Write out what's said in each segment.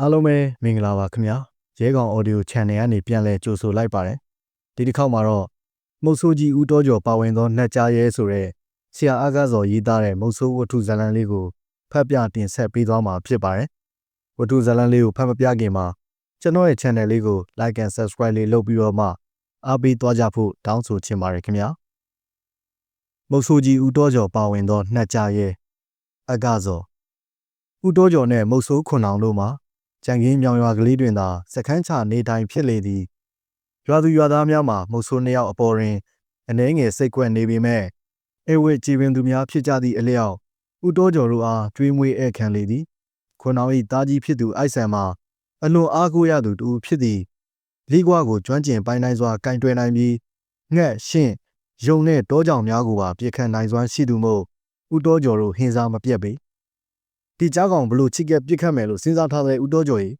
အားလုံးပဲမင်္ဂလာပါခင်ဗျာရဲကောင် audio channel ကနေပြန်လည်ကြိုဆိုလိုက်ပါတယ်ဒီတစ်ခေါက်မှာတော့မုတ်ဆိုးကြီးဦးတော်ကျော်ပါဝင်သောနှက်ကြားရဲဆိုတဲ့ဆရာအားကားစော်ရေးသားတဲ့မုတ်ဆိုးဝတ္ထုဇာတ်လမ်းလေးကိုဖတ်ပြတင်ဆက်ပေးသွားမှာဖြစ်ပါတယ်ဝတ္ထုဇာတ်လမ်းလေးကိုဖတ်မပြခင်မှာကျွန်တော်ရဲ့ channel လေးကို like and subscribe လေးလုပ်ပြီးတော့မှအားပေးသွားကြဖို့တောင်းဆိုချင်ပါတယ်ခင်ဗျာမုတ်ဆိုးကြီးဦးတော်ကျော်ပါဝင်သောနှက်ကြားရဲအကားစော်ဦးတော်ကျော်နဲ့မုတ်ဆိုးခွန်အောင်တို့မှာ ကြံကင်းမြောင်ရွာကလေးတွင်သာစခန်းချနေတိုင်းဖြစ်လေသည်ရွာသူရွာသားများမှာမုတ်ဆိုးနှစ်ယောက်အပေါ်တွင်အနှဲငယ်စိတ်ကွက်နေပေမဲ့အဲဝဲကြည်ပင်သူများဖြစ်ကြသည့်အလျောက်ဦးတော်ကျော်တို့အားတွေးမွေးဧခံလေသည်ခွန်အောင်၏တာကြီးဖြစ်သူအိုက်ဆန်မှာအလွန်အားကိုးရသူတူဖြစ်သည်လေးကွာကိုကျွမ်းကျင်ပိုင်းတိုင်းစွာကင်တွယ်နိုင်ပြီးငှက်ရှင်းယုံနဲ့တောကြောင်များကိုပါပြစ်ခတ်နိုင်စွမ်းရှိသူမို့ဦးတော်ကျော်တို့ဟင်းစားမပြတ်ပေ ဒီကြားကောင်ဘလို့ချစ်ကက်ပြစ်ခတ်မယ်လို့စဉ်းစားထားတဲ့ဦးတော်ကျော်ကြီး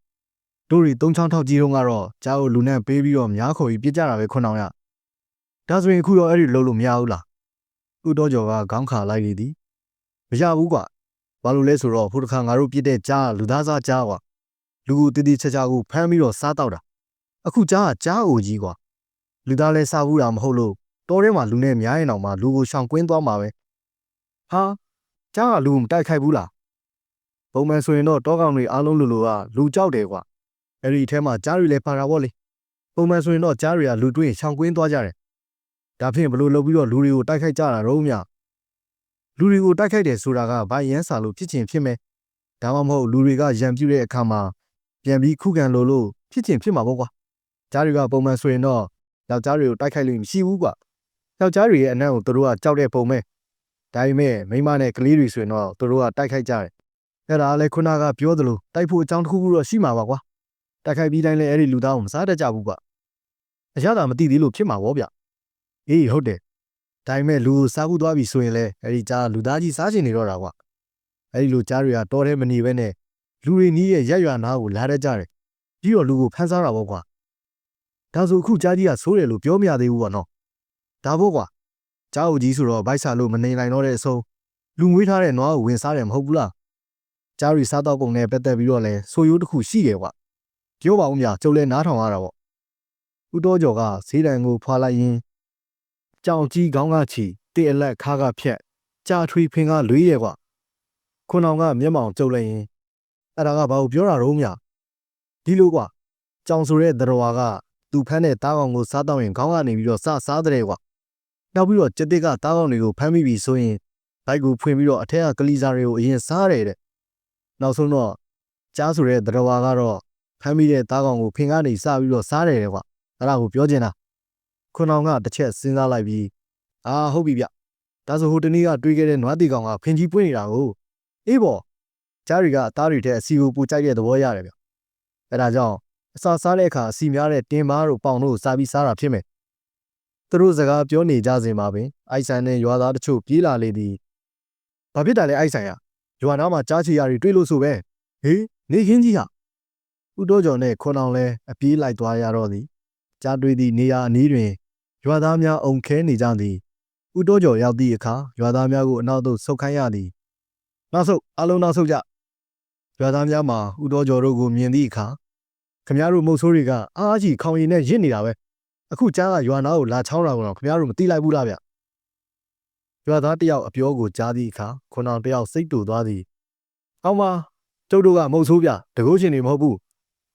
တို့ရီသုံးချောင်းထောက်ကြီးတုန်းကတော့ကြားကိုလူနဲ့ပေးပြီးတော့များခေါ်ပြီးပြစ်ကြတာပဲခွန်းအောင်ရဒါဆိုရင်အခုတော့အဲ့ဒီလုံးလို့မရဘူးလားဦးတော်ကျော်ကခေါင်းခါလိုက်လေသည်မရဘူးကွာဘာလို့လဲဆိုတော့ဖိုတခါငါတို့ပြစ်တဲ့ကြားလူသားစားကြားကွာလူကိုတည်တည်ချာချာကိုဖမ်းပြီးတော့စားတော့တာအခုကြားကကြားအိုကြီးကွာလူသားလဲစားဘူးတာမဟုတ်လို့တောထဲမှာလူနဲ့များရင်တော့မှလူကိုရှောင်ကွင်းသွားမှာပဲဟာကြားကလူမတိုက်ခိုက်ဘူးလား ပုံမှန်ဆိုရင်တော့တောကောင်တွေအားလုံးလူလူကလူကြောက်တယ်ကွာအဲ့ဒီအထဲမှာကြားတွေလည်းပါတာပေါ့လေပုံမှန်ဆိုရင်တော့ကြားတွေကလူတွေ့ရှောင်ကွင်းသွားကြတယ်ဒါဖြင့်ဘလို့လုပ်ပြီးတော့လူတွေကိုတိုက်ခိုက်ကြတာတော့မြလူတွေကိုတိုက်ခိုက်တယ်ဆိုတာကဘာရန်စာလို့ဖြစ်ချင်ဖြစ်မယ်ဒါမှမဟုတ်လူတွေကရံပြူတဲ့အခါမှာပြန်ပြီးခုခံလို့လို့ဖြစ်ချင်ဖြစ်မှာပေါ့ကွာကြားတွေကပုံမှန်ဆိုရင်တော့ယောက်ျားတွေကိုတိုက်ခိုက်လို့မရှိဘူးကွာယောက်ျားတွေရဲ့အနံ့ကိုသူတို့ကကြောက်တဲ့ပုံပဲဒါပေမဲ့မိန်းမနဲ့ကလေးတွေဆိုရင်တော့သူတို့ကတိုက်ခိုက်ကြတယ် အဲ့ဒါလည်းခုနကပြောသလိုတိုက်ဖို့အကြောင်းတစ်ခုခုတော့ရှိမှာပါကွာတိုက်ခိုက်ပြီးတိုင်းလည်းအဲ့ဒီလူသားကိုမစားတတ်ကြဘူးကွာအရသာမသိသေးလို့ဖြစ်မှာဗောဗျအေးဟုတ်တယ်ဒါပေမဲ့လူကိုစားဖို့သွားပြီဆိုရင်လည်းအဲ့ဒီကြားလူသားကြီးစားချင်နေတော့တာကွာအဲ့ဒီလိုကြားတွေကတော်တဲ့မနေပဲနဲ့လူတွေနီးရဲ့ရက်ရွာနားကိုလာတတ်ကြတယ်ပြီးတော့လူကိုဖမ်းစားတာဗောကွာဒါဆိုအခုကြားကြီးကဆိုးတယ်လို့ပြောမရသေးဘူးပေါ့နော်ဒါဗောကွာကြားအုပ်ကြီးဆိုတော့ဗိုက်ဆာလို့မနေနိုင်တော့တဲ့အဆုံးလူငွေးထားတဲ့နွားကိုဝင်စားတယ်မဟုတ်ဘူးလား ကြားရီစားတော့ပုံနဲ့ပတ်သက်ပြီးတော့လဲဆိုရိုးတစ်ခုရှိတယ်ကွာပြောပါဦးမြကျုပ်လဲနားထောင်ရတာပေါ့ဦးတော်ကျော်ကဈေးတန်ကိုဖွာလိုက်ရင်းကြောင်ကြီးခေါင်းကချီတေအလက်ခါကဖြက်ကြာထွေဖင်ကလွေးရဲကွာခွန်အောင်ကမျက်မှောင်ကျုပ်လိုက်ရင်အဲ့ဒါကဘာကိုပြောတာတော့မြဒီလိုကွာကြောင်ဆိုတဲ့သရဝါကသူဖမ်းတဲ့တားကောင်ကိုစားတော့ရင်ခေါင်းကနေပြီးတော့စစားတဲ့ကွာနောက်ပြီးတော့ကျက်တစ်ကတားကောင်တွေကိုဖမ်းမိပြီဆိုရင်ဘိုက်ကိုဖွင့်ပြီးတော့အထက်ကကလီစာတွေကိုအရင်စားရတယ်တဲ့ နောက်ဆုံးတော့ကြားဆိုတဲ့သရဝါကတော့ဖမ်းမိတဲ့သားကောင်ကိုဖင်ကနေစပြီးတော့စားတယ်ကွာအဲ့ဒါကိုပြောချင်တာခွန်အောင်ကတစ်ချက်စဉ်းစားလိုက်ပြီးအာဟုတ်ပြီဗျဒါဆိုဟိုတနေ့ကတွေးခဲ့တဲ့နွားတီကောင်ကဖင်ကြီးပွင့်နေတာကိုအေးပေါ့ကြားရီကအသားတွေထဲအစီကိုပူကြိုက်တဲ့သဘောရတယ်ဗျအဲ့ဒါကြောင့်အစာစားတဲ့အခါအစီများတဲ့တင်းမားတို့ပေါင်တို့စားပြီးစားတာဖြစ်မယ်သူတို့စကားပြောနေကြစဉ်မှာပင်အိုက်ဆန်နဲ့ရွာသားတချို့ပြေးလာလေသည်ဘာဖြစ်တာလဲအိုက်ဆန်ရ ရွာနားမှာကြားချီယာတွေတွေ့လို့ဆိုပဲဟေးနေခင်းကြီးဟာဦးတော်ကျော်နဲ့ခွန်အောင်လဲအပြေးလိုက်သွားရတော့သည်ကြားတွေ့သည့်နေရာအနီးတွင်ရွာသားများအုံခဲနေကြသည်ဦးတော်ကျော်ရောက်သည့်အခါရွာသားများကိုအနောက်သို့ဆုတ်ခိုင်းရသည်နောက်ဆုတ်အလုံးနောက်ဆုတ်ကြရွာသားများမှာဦးတော်ကျော်တို့ကိုမြင်သည့်အခါခမရတို့မုတ်ဆိုးတွေကအားကြီးခေါင်ရည်နဲ့ရစ်နေတာပဲအခုကြားကရွာနာကိုလာချောင်းတာကတော့ခမရတို့မသိလိုက်ဘူးလားဗျ ရွာသားတယောက်အပြောကိုကြားသည့်အခါခွန်အောင်တယောက်စိတ်တူသွားသည်အောင်ပါကျုပ်တို့ကမုတ်ဆိုးပြတကုတ်ရှင်တွေမဟုတ်ဘူး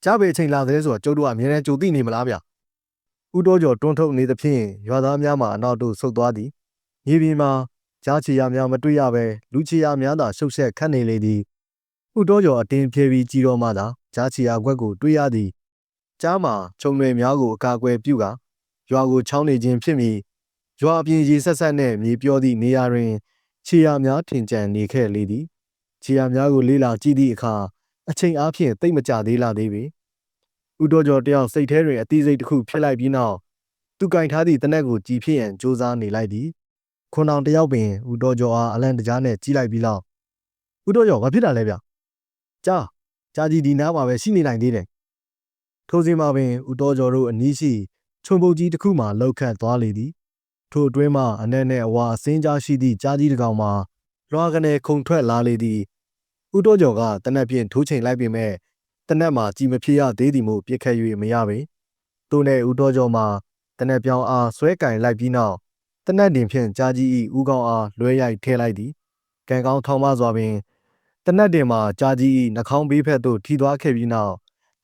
ကြားပေအချိန်လာသေးဆိုတော့ကျုပ်တို့ကအမြဲတမ်းကြိုသိနေမလားဗျဦးတော်ကျော်တွန်းထုတ်နေသဖြင့်ရွာသားများမှအနောက်သို့ဆုတ်သွားသည်မြေပြင်မှာကြားချီရများမတွေ့ရဘဲလူချီရများသာရှုပ်ဆက်ခတ်နေလေသည်ဦးတော်ကျော်အတင်းဖြဲပြီးကြီးတော်မှသာကြားချီရခွက်ကိုတွေ့ရသည်ကြားမှာခြုံတွေများကိုအကာအကွယ်ပြုကာရွာကိုချောင်းနေခြင်းဖြစ်မည် ရွာအပြင်ရေဆက်ဆက်နှင့်မြေပြောသည့်နေရာတွင်ခြေရများထင်ကြံနေခဲ့လေသည်ခြေရများကိုလေးလာကြည့်သည့်အခါအချိန်အားဖြင့်တိတ်မကြသေးလာသေးပေဥတော်ကျော်တယောက်စိတ်ထဲတွင်အသီးစိတ်တစ်ခုဖြစ်လိုက်ပြီးနောက်သူကင်ထားသည့်တနက်ကိုကြည်ဖြစ်ရန်စူးစမ်းနေလိုက်သည်ခွန်အောင်တယောက်ပင်ဥတော်ကျော်အားအလန့်တကြားနဲ့ကြီးလိုက်ပြီးနောက်ဥတော်ကျော်ဘာဖြစ်တာလဲဗျကြားကြားကြီးဒီနားမှာပဲရှိနေနိုင်သေးတယ်ထိုစဉ်မှာပင်ဥတော်ကျော်တို့အနီးရှိခြုံပုတ်ကြီးတစ်ခုမှလောက်ခတ်သွားလေသည် ထိုအတွင်းမှအနက်နဲ့အဝါအစင်းကြားရှိသည့်ကြားကြီးတစ်ကောင်မှာလွှာကနေခုန်ထွက်လာလေသည်ဦးတော်ကျော်ကတနက်ဖြင့်ထိုးချိန်လိုက်ပေမဲ့တတနက်မှာကြည်မဖြစ်ရသေးသည်မို့ပြစ်ခတ်၍မရပေသူနှင့်ဦးတော်ကျော်မှာတနက်ပြောင်းအားဆွဲကင်လိုက်ပြီးနောက်တနက်တင်ဖြင့်ကြားကြီး၏ဦးကောင်းအားလွှဲရိုက်ထဲလိုက်သည်ကံကောင်းထောင်းမစွာပင်တနက်တင်မှာကြားကြီး၏နှာခေါင်းဘေးဖက်သို့ထိသွားခဲ့ပြီးနောက်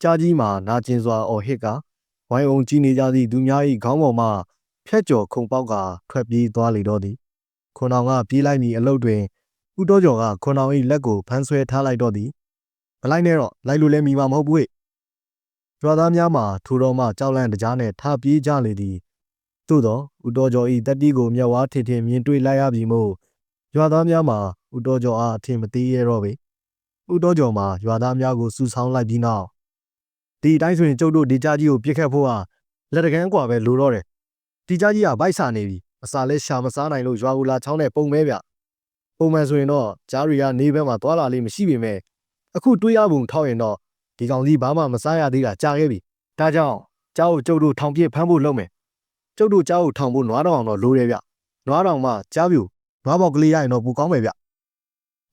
ကြားကြီးမှာနာကျင်စွာအော်ဟစ်ကဝိုင်းအောင်ကြည်နေကြသည့်သူများ၏ခေါင်းပေါ်မှ ဖြတ်ကျော်ခုန်ပေါက်ကထွက်ပြေးသွားလေတော့သည်ခွန်အောင်ကပြေးလိုက်မည်အလုတ်တွင်ဦးတော်ကျော်ကခွန်အောင်၏လက်ကိုဖမ်းဆွဲထားလိုက်တော့သည်မလိုက်နဲ့တော့လိုက်လို့လည်းမိမှာမဟုတ်ဘူးဟဲ့ကျွာသားများမှာထူတော်မှကြောက်လန့်တကြားနဲ့ထပြေးကြလေသည်သို့သောဦးတော်ကျော်၏တက်တီကိုမျက်ဝါးထင်ထင်မြင်တွေ့လိုက်ရပြီမို့ရွာသားများမှာဦးတော်ကျော်အားအထင်မသေးရတော့ပေဦးတော်ကျော်မှာရွာသားများကိုစူဆောင်းလိုက်ပြီးနောက်ဒီအတိုင်းဆိုရင်ကျုပ်တို့ဒီကြားကြီးကိုပြစ်ခတ်ဖို့ဟာလက်တကန်းกว่าပဲလိုတော့တယ် ဒီကြားကြီးကဗိုက်စာနေပြီအစာလဲရှာမစားနိုင်လို့ရွာကူလာချောင်းနဲ့ပုံမဲဗျပုံမှန်ဆိုရင်တော့ကြားရီကနေဘက်မှာသွာလာလေးမရှိပေမဲ့အခုတွေးရပုံထောက်ရင်တော့ဒီကောင်ကြီးဘာမှမစားရသေးတာကြာခဲ့ပြီဒါကြောင့်ကြားကိုကျုပ်တို့ထောင်ပြစ်ဖမ်းဖို့လုပ်မယ်ကျုပ်တို့ကြားကိုထောင်ဖို့နွားတောင်တော့လိုတယ်ဗျနွားတောင်မှကြားပြူနွားပေါက်ကလေးရရင်တော့ပူကောင်းမယ်ဗျ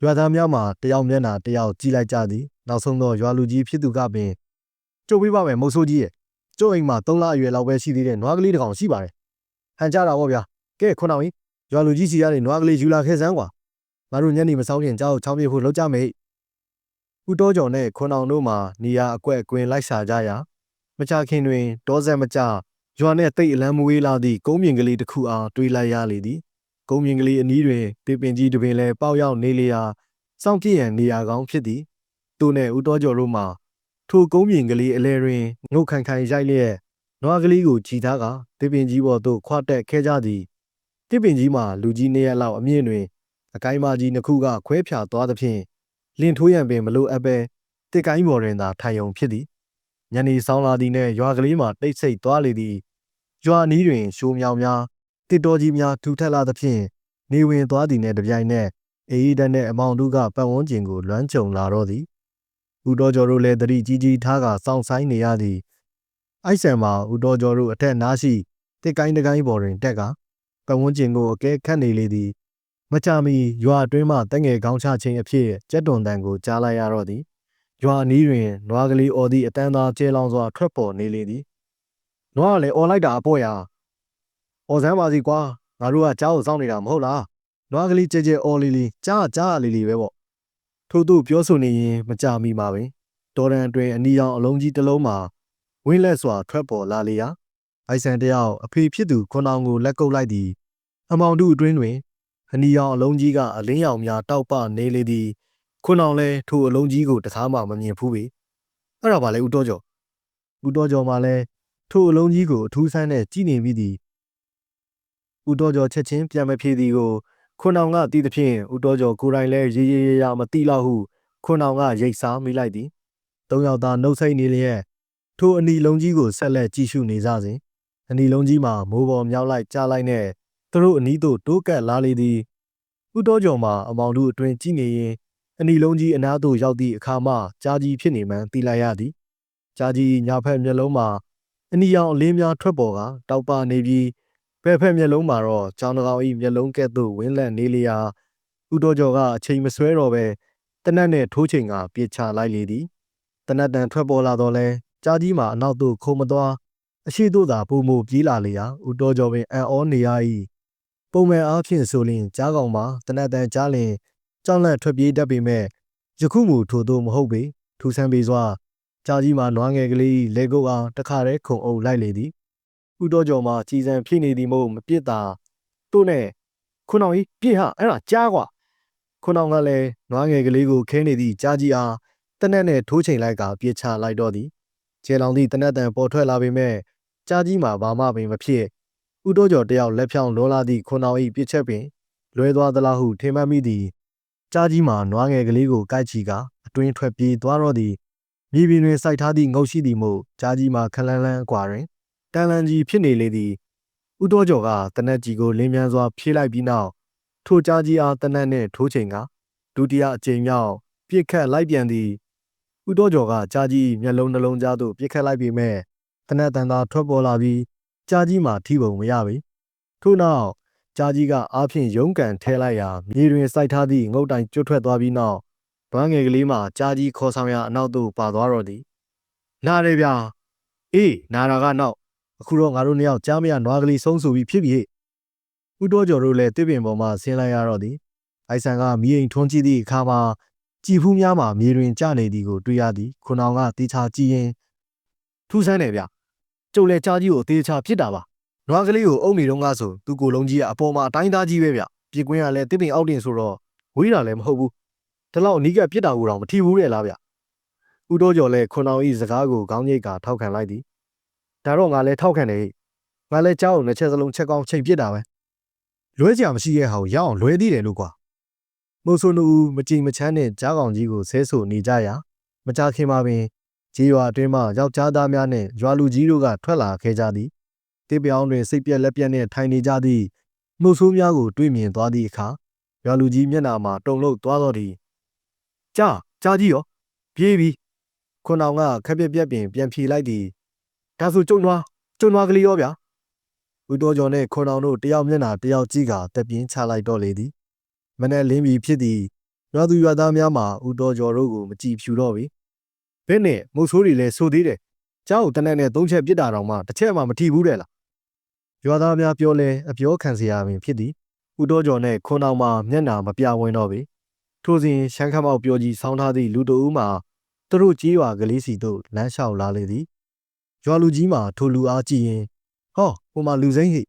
ရွာသားများမှာတယောက်မျက်နှာတယောက်ကြည့်လိုက်ကြသည်နောက်ဆုံးတော့ရွာလူကြီးဖြစ်သူကပင်ကျုပ်ပြပါမယ်မုတ်ဆိုးကြီးရဲ့ကျုပ်အိမ်မှာ3လအရွယ်လောက်ပဲရှိသေးတဲ့နွားကလေးတစ်ကောင်ရှိပါတယ် ဟန်ကြတာပေါ့ဗျာကဲခုနအောင်ကြီးရွာလူကြီးစီရတဲ့နွားကလေးယူလာခဲ့စမ်းကွာငါတို့ညနေမစောင်းခင်ကြောက်ချောင်းပြေဖို့လောက်ကြမယ်ဦးတော်ကျော်နဲ့ခွန်အောင်တို့မှာနေရာအကွက်အကွင်းလိုက်ရှာကြရာမကြခင်တွင်တောဆက်မကြရွာနဲ့တိတ်အလန်းမဝေးလာသည့်ကုန်းမြင့်ကလေးတစ်ခုအားတွေးလိုက်ရလေသည်ကုန်းမြင့်ကလေးအနီးတွင်တေပင်ကြီးတစ်ပင်လဲပေါက်ရောက်နေလျာစောင့်ကြည့်ရန်နေရာကောင်းဖြစ်သည်သူနဲ့ဦးတော်ကျော်တို့မှာထိုကုန်းမြင့်ကလေးအလဲတွင်ငုတ်ခိုင်ခိုင်ရိုက်လျက် နွားကလေးကိုကြည်ထားကတေပင်ကြီးပေါ်သို့ခွာတက်ခဲ့ကြသည်တေပင်ကြီးမှာလူကြီးနှစ်ရက်လောက်အမြင့်တွင်အကိုင်းမကြီးနှစ်ခုကခွဲဖြာသွားသဖြင့်လင်ထိုးရန်ပင်မလိုအပ်ပဲတစ်ကိုင်းပေါ်တွင်သာထိုင်ုံဖြစ်သည်ညနေဆောင်လာသည်နှင့်ရွာကလေးမှာတိတ်ဆိတ်သွားလေသည်ရွာနီးတွင်ရှိုးမြောင်များတစ်တော်ကြီးများထူထပ်လာသဖြင့်နေဝင်သွားသည်နှင့်တပြိုင်နက်အေးဒန်နှင့်အမောင်တို့ကပတ်ဝန်းကျင်ကိုလွမ်းကြုံလာတော့သည်ဦးတော်ကျော်တို့လည်းတတိကြီးကြီးထားကစောင့်ဆိုင်နေရသည် အိုက်ဆန်မှာဦးတော်ကျော်တို့အထက်နားရှိတစ်ကိုင်းတကိုင်းပေါ်တွင်တက်ကပတ်ဝန်းကျင်ကိုအကဲခတ်နေလေသည်မချမီရွာအတွင်းမှတက်ငယ်ကောင်းချခြင်းအဖြစ်ကြက်တွန်တန်ကိုကြားလိုက်ရတော့သည်ရွာအနီးတွင်နွားကလေးအော်သည့်အတန်းသားကျဲလောင်စွာထွက်ပေါ်နေလေသည်နွားကလည်းအော်လိုက်တာအပေါ့ရာအော်စမ်းပါစီကွာငါတို့ကကြားကိုစောင့်နေတာမဟုတ်လားနွားကလေးကြဲကြဲအော်လီလီကြားကြားလီလီပဲပေါ့ထို့သူပြောဆိုနေရင်မကြမီမှာပင်တော်ရန်အတွင်အနီရောင်အလုံးကြီးတစ်လုံးမှာ ဝင်းလက်စွာထွက်ပေါ်လာလေရာအိုက်ဆန်တယောက်အဖေဖြစ်သူခွန်အောင်ကိုလက်ကုပ်လိုက်သည်အမောင်တို့အတွင်းတွင်အနီရောင်အလုံးကြီးကအလင်းရောင်များတောက်ပနေလေသည်ခွန်းအောင်လဲထိုအလုံးကြီးကိုတခါမှမမြင်ဘူးပေအဲ့ဒါပါလေဦးတော်ကျော်ဦးတော်ကျော်မှလည်းထိုအလုံးကြီးကိုအထူးဆန်းနဲ့ကြည်နေမိသည်ဦးတော်ကျော်ချက်ချင်းပြန်မဖြေသည်ကိုခွန်းအောင်ကတီးသဖြင့်ဦးတော်ကျော်ကိုယ်တိုင်လဲရေရေရရမတိလောက်ဟုခွန်းအောင်ကရိတ်စားမိလိုက်သည်သုံးယောက်သားနှုတ်ဆက်နေလျက် ထိုအနီလုံးကြီးကိုဆက်လက်ကြည့်ရှုနေကြစဉ်အနီလုံးကြီးမှာမိုးပေါ်မြောက်လိုက်ကြားလိုက်နဲ့သူတို့အနီးသို့တိုးကပ်လာလေသည်ဥတော်ကျော်မှာအမောင်တို့အတွင်ကြည့်နေရင်အနီလုံးကြီးအနားသို့ရောက်သည့်အခါမှကြားကြီးဖြစ်နေမှန်းသိလိုက်ရသည်ကြားကြီးညာဖက်မျက်လုံးမှာအနီရောင်အလင်းများထွက်ပေါ်ကတောက်ပနေပြီးဘက်ဖက်မျက်လုံးမှာတော့ကျောင်းတကောင်ဤမျက်လုံးကဲ့သို့ဝင်းလန့်နေလျာဥတော်ကျော်ကအချိန်မဆွဲတော့ပဲတနတ်နဲ့ထိုးချိန်ကပြစ်ချလိုက်လေသည်တနတ်တန်ထွက်ပေါ်လာတော့လဲ ကြားကြီးမှာအနောက်သို့ခုံမသွားအရှိတို့သာပုံမူပြေးလာလေရာဦးတော်ကျော်ပင်အံ့ဩနေရ၏ပုံမှန်အားဖြင့်ဆိုရင်ကြားကောင်မှာတနတ်တန်ကြားလင်ကြောက်လန့်ထွက်ပြေးတတ်ပေမဲ့ယခုမူထို့သို့မဟုတ်ပေထူဆန်းပေစွာကြားကြီးမှာနွားငယ်ကလေးလေကုတ်အားတခါတည်းခုံအုပ်လိုက်လေသည်ဦးတော်ကျော်မှာကြည်စံဖြစ်နေသည်မို့မပြစ်တာတို့နဲ့ခွန်းအောင်ကြီးပြစ်ဟာအဲ့ဒါကြားကွာခွန်းအောင်ကလည်းနွားငယ်ကလေးကိုခဲနေသည့်ကြားကြီးအားတနက်နဲ့ထိုးချိန်လိုက်ကပြစ်ချလိုက်တော့သည် ကျဲလောင်သည့်တနက်တန်ပေါ်ထွက်လာပေမဲ့ကြားကြီးမှာဘာမှပင်မဖြစ်ဥတိုးကျော်တယောက်လက်ဖြောင်းလောလာသည့်ခွန်အောင်၏ပြစ်ချက်ပင်လွဲသွားသလားဟုထင်မှတ်မိသည်ကြားကြီးမှာနွားငယ်ကလေးကိုကိုက်ချီကအတွင်းထွက်ပြေးသွားတော့သည်မြေပြင်တွင်စိုက်ထားသည့်ငုတ်ရှိသည်မို့ကြားကြီးမှာခလန်းလန်းအကွာတွင်တန်လန်ကြီးဖြစ်နေလေသည်ဥတိုးကျော်ကတနက်ကြီးကိုလင်းမြန်းစွာဖြေးလိုက်ပြီးနောက်ထိုကြားကြီးအားတနက်နှင့်ထိုးချိန်ကဒုတိယအကြိမ်မြောက်ပြစ်ခတ်လိုက်ပြန်သည် ဥတိုးကျော်ကကြားကြီးမျက်လုံးနှလုံးကြားသို့ပြစ်ခတ်လိုက်ပေမဲ့တနက်တန်သာထွက်ပေါ်လာပြီးကြားကြီးမှာထိပုံမရပေထို့နောက်ကြားကြီးကအားဖြင့်ရုံးကန်ထဲလိုက်ရာမြေတွင်စိုက်ထားသည့်ငုတ်တိုင်ကျွတ်ထွက်သွားပြီးနောက်တတွမ်းငယ်ကလေးမှကြားကြီးခေါ်ဆောင်ရအနောက်သို့ပါသွားတော့သည်နားတယ်ဗျာအေးနာတာကနောက်အခုတော့ငါတို့နှစ်ယောက်ကြားမရနွားကလေးဆုံးဆိုပြီးဖြစ်ပြီဟဲ့ဦးတော်ကျော်တို့လည်းတစ်ပင်ပေါ်မှဆင်းလိုက်ရတော့သည်အိုက်ဆန်ကမီးအိမ်ထွန်းကြည့်သည့်အခါမှာ ကြည်ဖူးများမှမြေတွင်ကျနေသည်ကိုတွေ့ရသည်ခုနောင်ကတေချာကြည့်ရင်ထူးဆန်းတယ်ဗျကျုပ်လည်းကြားကြီးကိုအသေးချာဖြစ်တာပါနွားကလေးကိုအုပ်နေတော့ကဆိုသူကိုယ်လုံးကြီးကအပေါ်မှာအတိုင်းသားကြီးပဲဗျပြစ်ကွင်းကလည်းတစ်ပင်အောက်တင်ဆိုတော့ဝေးတာလည်းမဟုတ်ဘူးဒီလောက်အနီးကပ်ပြစ်တာကိုတော့မထီဘူးတဲ့လားဗျဦးတော်ကျော်လည်းခုနောင်ဤစကားကိုခေါင်းရိပ်ကထောက်ခံလိုက်သည်ဒါတော့ငါလည်းထောက်ခံတယ်ဟဲ့ငါလည်းကြောက်အောင်နှစ်ချက်စလုံးချက်ကောင်းချိန်ပြစ်တာပဲလွဲကြမရှိရဲ့ဟာကိုရအောင်လွဲသေးတယ်လို့ကွာ မို့ဆိုနူမကြည်မချမ်းနဲ့ကြားကောင်ကြီးကိုဆဲဆိုနေကြရာမကြခင်မှာပင်ဂျီရွာအတွင်းမှယောက်ျားသားများနဲ့ရွာလူကြီးတို့ကထွက်လာခဲ့ကြသည်တေးပြောင်းတွင်စိတ်ပြက်လက်ပြက်နဲ့ထိုင်နေကြသည့်မှုဆိုးများကိုတွေ့မြင်သွားသည့်အခါရွာလူကြီးမျက်နှာမှာတုန်လှုပ်သွားတော့သည်ကြားကြားကြီးရောပြေးပြီခွန်အောင်ကခက်ပြက်ပြက်ပင်ပြန်ဖြေလိုက်သည်ဒါဆိုကျုံနွားကျုံနွားကလေးရောဗျာဦးတော်ကျော်နဲ့ခွန်အောင်တို့တယောက်မျက်နှာတယောက်ကြည့်ကတက်ပြင်းချလိုက်တော့လေသည် မနဲ့လင်းပြီဖြစ်သည်ရွာသူရွာသားများမှာဦးတော်ကျော်တို့ကိုမကြည်ဖြူတော့ပြီဘယ်နဲ့မုတ်ဆိုးတွေလည်းဆိုသေးတယ်ကျောင်းကိုတနက်နဲ့သုံးချက်ပြစ်တာတော့မှတစ်ချက်မှမထီဘူးတဲ့လားရွာသားများပြောလဲအပြောခံစရာပင်ဖြစ်သည်ဦးတော်ကျော်နဲ့ခွန်အောင်မှာမျက်နှာမပြဝင်းတော့ပြီထိုစဉ်ရှမ်းခမောက်ပြောကြီးဆောင်းထားသည့်လူတအူးမှာသူတို့ကြီးရွာကလေးစီတို့လမ်းလျှောက်လာလေသည်ရွာလူကြီးမှာထိုလူအားကြည့်ရင်ဟောဟိုမှာလူစိမ့်ဟိ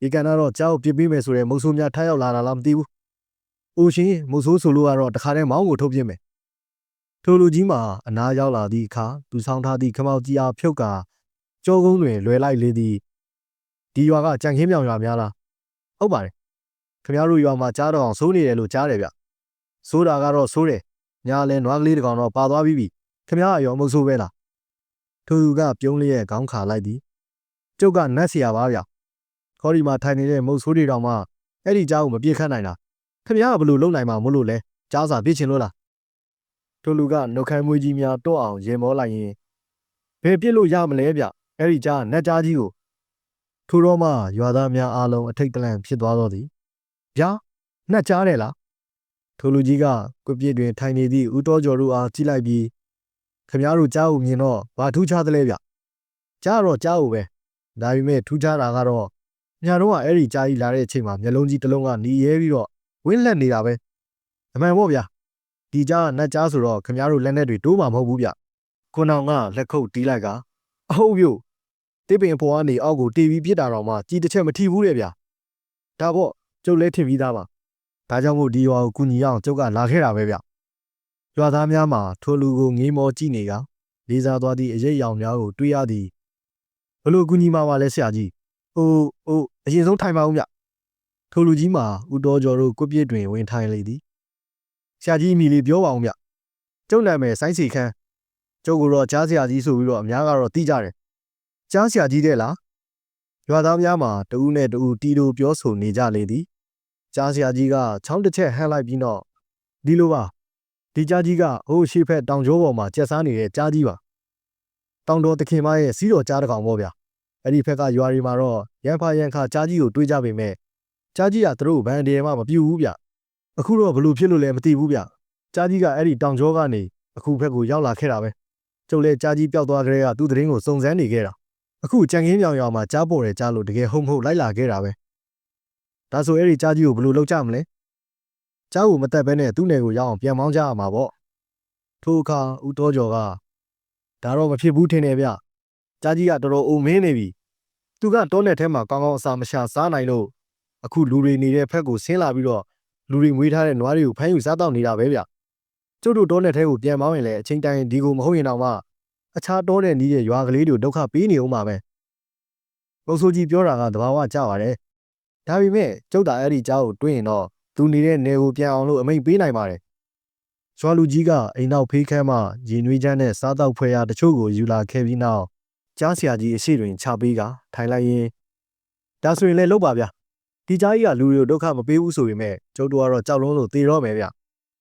ဒီကန်တော့ကြောက်ပြစ်ပေးမယ်ဆိုတဲ့မုတ်ဆိုးများထားရောက်လာတာလားမသိဘူး။ အိုရှင်မုတ်ဆိုးဆိုလို့ကတော့တခါတည်းမောင်းကိုထုတ်ပြစ်မယ်။ထိုလူကြီးမှာအနားရောက်လာသည့်အခါသူဆောင်ထားသည့်ခမောက်ကြီးအားဖြုတ်ကာကြောကုန်းတွင်လွယ်လိုက်လေသည်ဒီရွာကကြံခင်းမြောင်ရွာများလားဟုတ်ပါတယ်ခင်ဗျားတို့ရွာမှာကြားတော့အောင်စိုးနေတယ်လို့ကြားတယ်ဗျစိုးတာကတော့စိုးတယ်ညာလဲနွားကလေးတစ်ကောင်တော့ပါသွားပြီပြီခင်ဗျားအရောမဟုတ်ဆိုးပဲလားထိုသူကပြုံးလျက်ခေါင်းခါလိုက်သည်ကျုပ်ကနတ်เสียပါဗျခေါ်ဒီမှာထိုင်နေတဲ့မုတ်ဆိုးတွေတောင်မှအဲ့ဒီကြားကိုမပြေခတ်နိုင်တာ ခင်ဗျားကဘလို့လုံနိုင်မှာမလို့လဲကြားစာပြစ်ချင်လို့လားထိုလူကနှုတ်ခမ်းမွေးကြီးများတော့အောင်ရေမောလိုက်ရင်ဘယ်ပြစ်လို့ရမလဲဗျအဲ့ဒီကြားနတ်ကြားကြီးကိုထိုတော့မှရွာသားများအားလုံးအထိတ်တလန့်ဖြစ်သွားတော့သည်ဗျာနှက်ကြားတယ်လားထိုလူကြီးကကွပြစ်တွင်ထိုင်နေသည့်ဦးတော်ကျော်တို့အားကြည့်လိုက်ပြီးခမည်းတော်ကြားဦးမြင်တော့ဘာထူးခြားသလဲဗျကြားတော့ကြားဦးပဲဒါပေမဲ့ထူးခြားတာကတော့ညာတော့ကအဲ့ဒီကြားကြီးလာတဲ့အချိန်မှာမျက်လုံးကြီးတစ်လုံးကหนีရဲပြီးတော့ ဝင်းလက်နေတာပဲအမှန်ပေါ့ဗျဒီကြားကနတ်ကြားဆိုတော့ခမည်းတော်လက်နဲ့တွေတိုးမှာမဟုတ်ဘူးဗျခွန်အောင်ကလက်ခုပ်တီးလိုက်ကအဟုတ်ပြုတ်တိပင်အပေါ်ကနေအောက်ကိုတီးပြီးပြစ်တာတော့မှကြီးတစ်ချက်မထီဘူးတဲ့ဗျာဒါပေါ့ကျုပ်လည်းထင်ပြီးသားပါဒါကြောင့်မို့ဒီရွာကိုကူညီအောင်ကျုပ်ကလာခဲ့တာပဲဗျရွာသားများမှာထိုလူကိုငေးမောကြည့်နေကလေးစားသွားသည့်အရေးရောင်များကိုတွေးရသည်ဘလို့ကူညီမှာပါလဲဆရာကြီးဟိုဟိုအရင်ဆုံးထိုင်ပါဦးဗျ ထိုလူကြီးမှာဦးတော်ကျော်တို့ကွပြစ်တွင်ဝင်ထိုင်လေသည်ဆရာကြီးအမိလေးပြောပါဦးဗျကျုပ်နာမည်ဆိုင်းစီခန်းကျုပ်ကတော့ကြားဆရာကြီးဆိုပြီးတော့အများကတော့သိကြတယ်ကြားဆရာကြီးတဲ့လားရွာသားများမှာတဦးနဲ့တဦးတီတိုပြောဆိုနေကြလေသည်ကြားဆရာကြီးကချောင်းတစ်ချက်ဟန်းလိုက်ပြီးတော့ဒီလိုပါဒီကြားကြီးကဟိုရှိဖက်တောင်ကျိုးပေါ်မှာကျက်စားနေတဲ့ကြားကြီးပါတောင်တော်တခင်မရဲ့စီးတော်ကြားတကောင်ပေါ့ဗျာအဲ့ဒီဖက်ကရွာတွေမှာတော့ရန်ဖာရန်ခါကြားကြီးကိုတွေးကြပေမဲ့ ကြားကြီးကသူတို့ဘန်ဒီရဲမှမပြူဘူးဗျအခုတော့ဘလို့ဖြစ်လို့လဲမသိဘူးဗျကြားကြီးကအဲ့ဒီတောင်ကျောကနေအခုဖက်ကိုရောက်လာခဲ့တာပဲကျုပ်လည်းကြားကြီးပျောက်သွားကြတဲ့ကသူ့သတင်းကိုစုံစမ်းနေခဲ့တာအခုကြံခင်းမြောင်ရွာမှာကြားပေါ်တယ်ကြားလို့တကယ်ဟုတ်မဟုတ်လိုက်လာခဲ့တာပဲဒါဆိုအဲ့ဒီကြားကြီးကိုဘလို့လောက်ကြမလဲကြားကိုမတက်ဘဲနဲ့သူ့နယ်ကိုရောက်အောင်ပြန်မောင်းကြရမှာပေါ့ထိုအခါဦးတော်ကျော်ကဒါတော့မဖြစ်ဘူးထင်တယ်ဗျကြားကြီးကတော်တော်အုံမင်းနေပြီသူကတောနယ်ထဲမှာကောင်းကောင်းအစာမရှာစားနိုင်လို့ အခုလူတွေနေတဲ့ဖက်ကိုဆင်းလာပြီးတော့လူတွေမွေးထားတဲ့နွားတွေကိုဖမ်းယူစားတော့နေတာပဲဗျကျုပ်တို့တောနယ်ထဲကိုပြန်မောင်းရင်လည်းအချိန်တိုင်းဒီကိုမဟုတ်ရင်တော့မှအခြားတောနယ်နီးတဲ့ရွာကလေးတွေကိုဒုက္ခပေးနေအောင်ပါပဲပုံစိုးကြီးပြောတာကတဘာဝကြပါတယ်ဒါပေမဲ့ကျုပ်တာအဲ့ဒီကြားကိုတွေးရင်တော့သူနေတဲ့နေကိုပြန်အောင်လို့အမိန့်ပေးနိုင်ပါတယ်ရွာလူကြီးကအိမ်နောက်ဖေးခန်းမှရေနွေးချမ်းနဲ့စားတော့ဖွဲရတချို့ကိုယူလာခဲ့ပြီးနောက်ကြားဆရာကြီးအရှိတွင်ချပေးကထိုင်လိုက်ရင်ဒါဆိုရင်လည်းလုပ်ပါဗျ ဒီကြားကြီးကလူတွေကိုဒုက္ခမပေးဘူးဆိုပေမဲ့ကျုပ်တို့ကတော့ကြောက်လုံးလို့သေတော့မယ်ဗျ